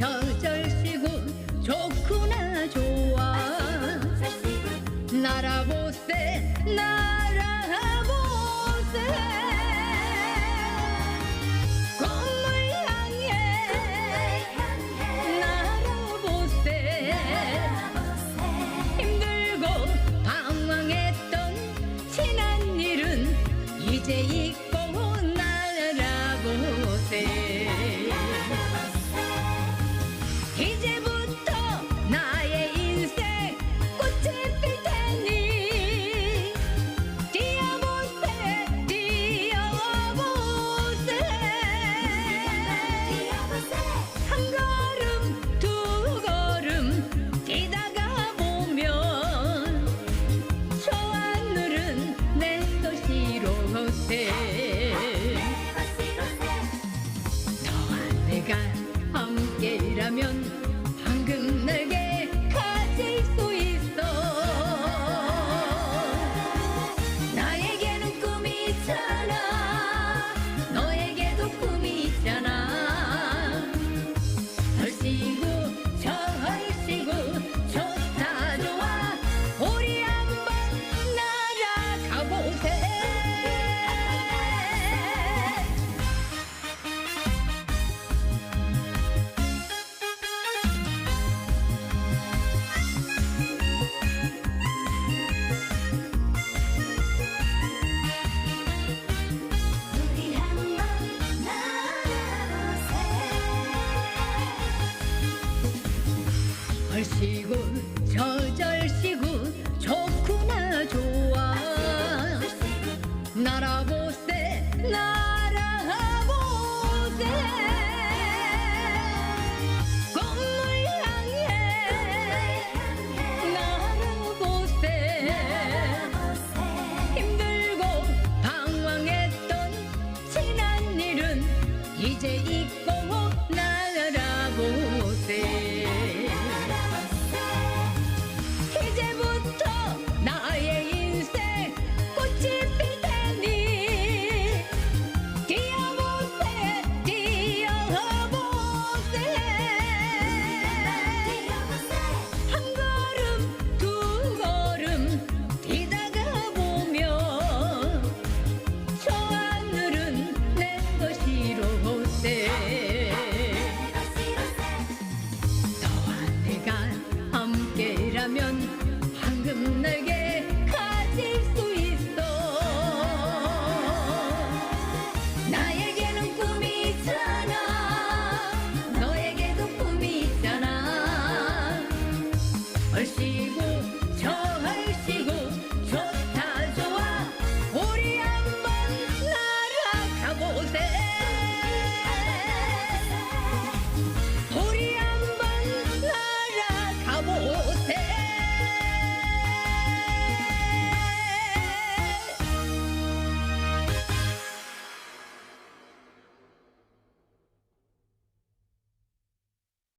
절절씨군 좋구나 좋아. 나라보세 나라보세. 건물 향해 나라보세. 힘들고 방황했던 지난 일은 이제 함께라면 얼씨구 저절씨구 좋구나 좋아. 날아보세 날아보세. 꿈을 향해 날아보세. 힘들고 방황했던 지난 일은 이제 잊고 날아보세 함께라면 방금 내게 가질 수 있어. 나에게는 꿈이 있잖아. 너에게도 꿈이 있잖아. 얼씨구